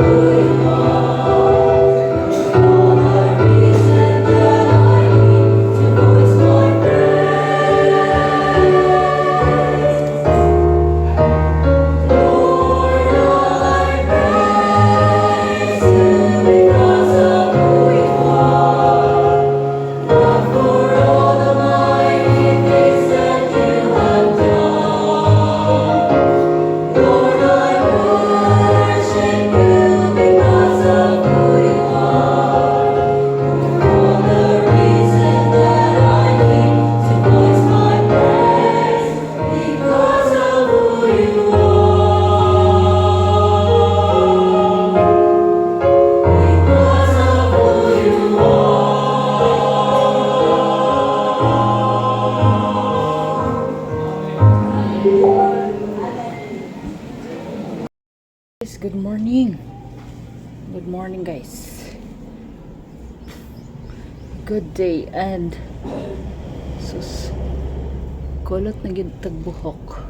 Lord. Good day and sus kulot na gid tagbuhok.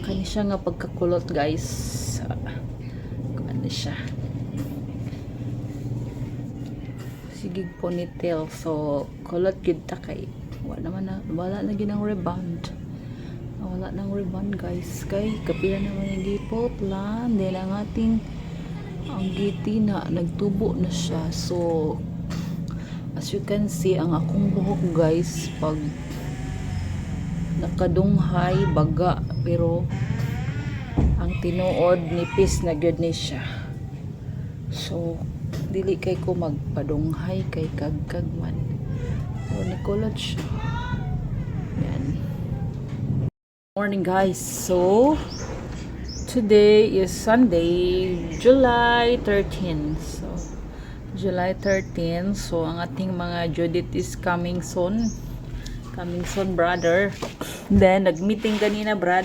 Kani siya nga pagkakulot guys. Kani siya. Sigig ponytail so kulot gid ta kay wala naman na wala na gid ang rebound. Wala nang rebound guys kay kapila naman yung gipot lan dahil ang ating ang giti na nagtubo na siya so as you can see ang akong buhok guys pag nakadunghay baga pero ang tinuod nipis na gyud ni siya. So dili kay ko magpadunghay kay kagkag man. So nikulot siya. Yan. Morning guys. So today is Sunday July 13 so July 13 so ang ating mga Judith is coming soon. Coming soon brother. Then nagmeeting kanina brad.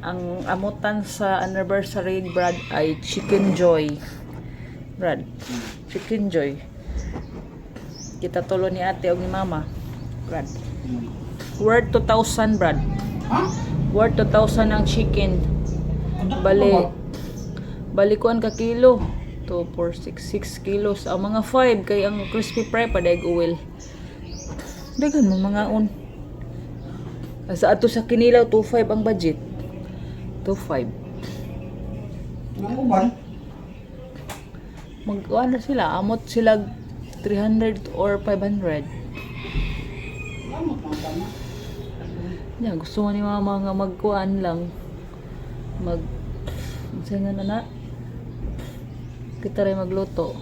Ang amutan sa anniversary brad ay chicken joy. Brad chicken joy. Kita tulo ni ate o ni mama brad. Worth 2,000 brad. Ha? worth 2,000 ang chicken. Bali balikuan ka kilo 2, 4, 6, 6 kilos. Ang mga 5 kay ang crispy fry pa daig oil dagan mo mga un. Sa ato sa kinilaw 2.5 ang budget. 2.5 Ang uban? mag ano sila amot sila 300 or 500 Lamot mga tama. yan gusto ni mama nga magkuan lang. Mag sa nga na na kita rin magluto.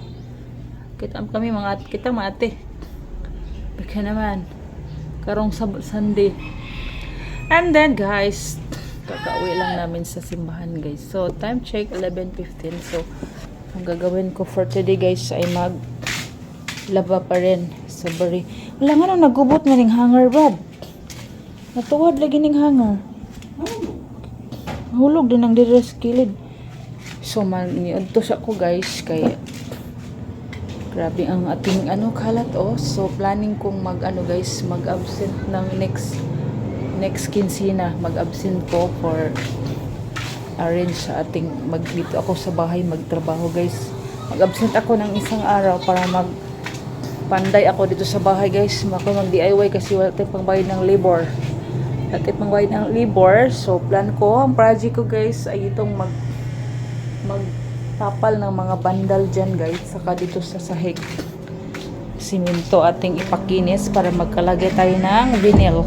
Kita kami mga at kita mga ate. Baka naman. Karong sab- Sunday. And then guys kakauwi lang namin sa simbahan guys. So time check 11.15 so ang gagawin ko for today guys ay mag laba pa rin sa bari. Wala nga nang nagubot nga ning hanger Brad natuwad lagi ning hanger. Hulog din ang dire sa kilid. So man niadto sa ko guys kay grabe ang ating ano kalat oh. So planning kong mag ano guys, mag-absent ng next next kinsina, mag-absent ko for arrange sa ating mag dito ako sa bahay magtrabaho guys. Mag-absent ako ng isang araw para mag panday ako dito sa bahay guys. Ako mag DIY kasi wala tayong pangbayad ng labor at itong white ng labor. So, plan ko, ang project ko guys ay itong mag magtapal ng mga bandal dyan guys. Saka dito sa sahig. Siminto ating ipakinis para magkalagay tayo ng vinyl.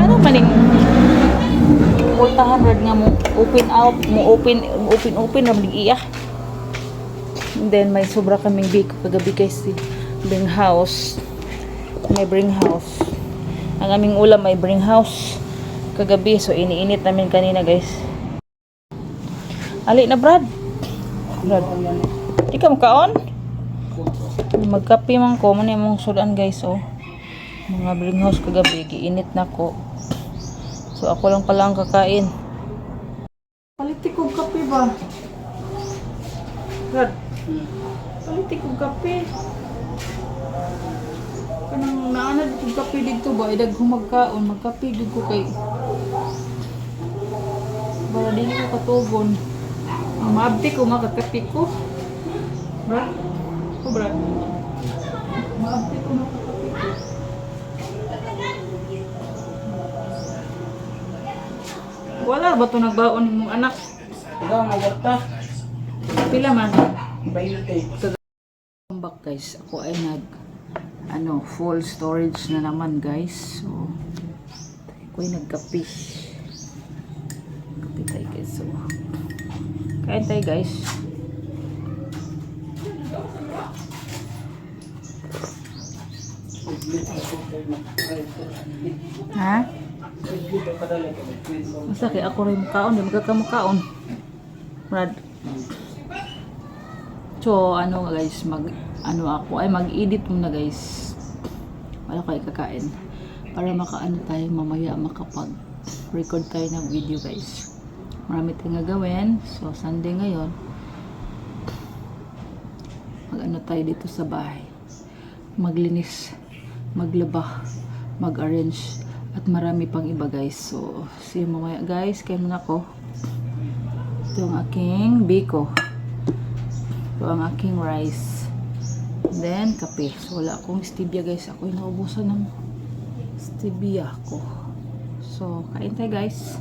Ano maning multahan red nga mo open out mo open open open na iya and then may sobra kaming biko kagabi guys si bring house may bring house ang aming ulam ay bring house kagabi. So, iniinit namin kanina, guys. Ali na, Brad. Brad. Di ka makaon? Magkape man ko. Muna yung sudan, guys, oh. Mga bring house kagabi. Giinit na ko. So, ako lang pala ang kakain. Paliti ko kape ba? Brad. Paliti ko kape. kanang naana dito kape dito ba idag humagkaon magkape ko kay para dili ko katugon maabti ko makakape ko bra ko bra maabti ko makakape ko wala ba to nagbaon imong anak Ikaw ang magwarta. pila man Bayot kay. Welcome back guys. Ako ay nag ano, full storage na naman guys. So ako ay nagkape. Kape tayo guys. So kain tayo guys. Ha? Basta kay ako rin makaon, di magkakamakaon. Brad. So, ano nga guys, mag, ano ako, ay mag-edit muna guys. Wala kayo kakain. Para makaano tayo mamaya makapag record tayo ng video guys. Marami tayong gagawin. So, Sunday ngayon. Mag ano tayo dito sa bahay. maglinis, maglaba, mag-arrange, at marami pang iba guys. So, see you mamaya guys. Kaya muna ko. Ito ang aking biko. Ito ang aking rice. Then, kape. So, wala akong stevia guys. Ako naubusan ng stevia ko. So, kain tayo guys.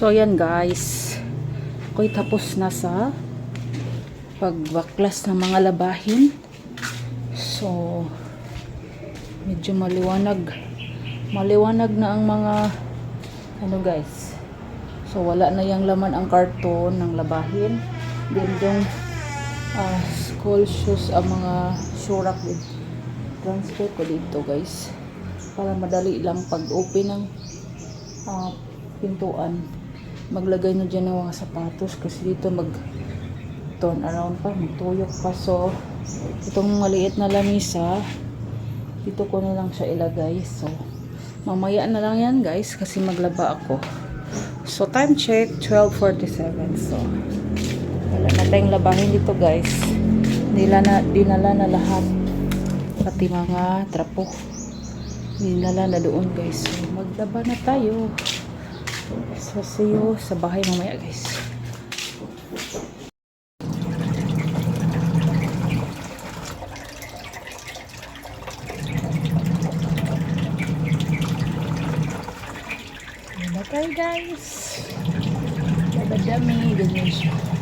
So, yan guys. Ako'y tapos na sa pagbaklas ng mga labahin. So, medyo maliwanag. Maliwanag na ang mga ano guys. So, wala na yung laman ang karton ng labahin. Then, yung ah, school shoes, ang mga shurak din. Transfer ko dito guys. Para madali lang pag-open ng ah, pintuan maglagay na dyan ng mga sapatos kasi dito mag turn around pa, magtuyok pa. So itong maliit na lamisa dito ko na lang siya ilagay. So mamaya na lang yan guys kasi maglaba ako. So time check 12.47 so wala na tayong labahin dito guys. Nila na, dinala na lahat. Pati mga trapo. Dinala na doon guys. So maglaba na tayo So, see you sa bahay mamaya, guys. Bye guys. Dadami, ganyan siya.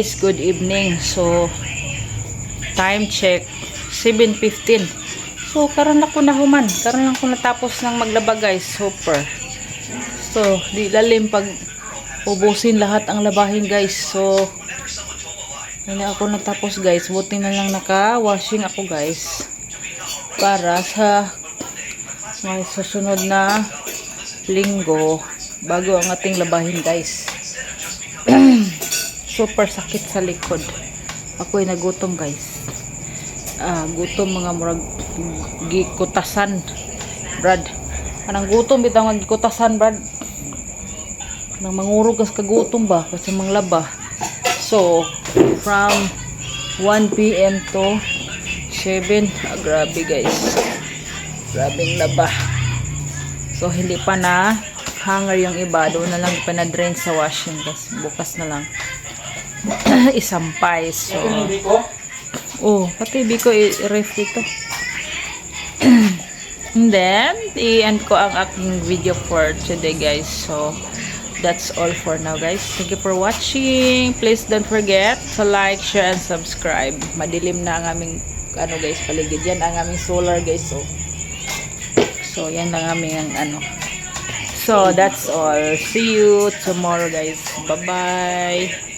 Guys, good evening. So, time check, 7.15. So, karon ako na human. Karon lang ko natapos ng maglaba guys. Super. So, di lalim pag ubusin lahat ang labahin guys. So, hindi ako natapos guys. Buti na lang naka-washing ako guys. Para sa may susunod na linggo bago ang ating labahin guys. Super sakit sa likod. Ako'y nagutom guys. Ah, gutom mga murag gikutasan. Brad. Anang gutom bitaw nga gikutasan, Brad. Nang mangurog kas kagutom ba kasi manglaba. So, from 1 p.m. to 7. Ah, grabe guys. Grabing laba. So, hindi pa na hanger yung iba. Doon na lang pa na drain sa washing. Kasi bukas na lang. So, Ito hindi ko. oh, pati biko i-ref dito. And then, i-end ko ang aking video for today guys. So, that's all for now guys. Thank you for watching. Please don't forget to like, share, and subscribe. Madilim na ang aming ano guys, paligid. Yan ang aming solar guys. So, so yan ang aming ang ano. So, that's all. See you tomorrow guys. Bye-bye.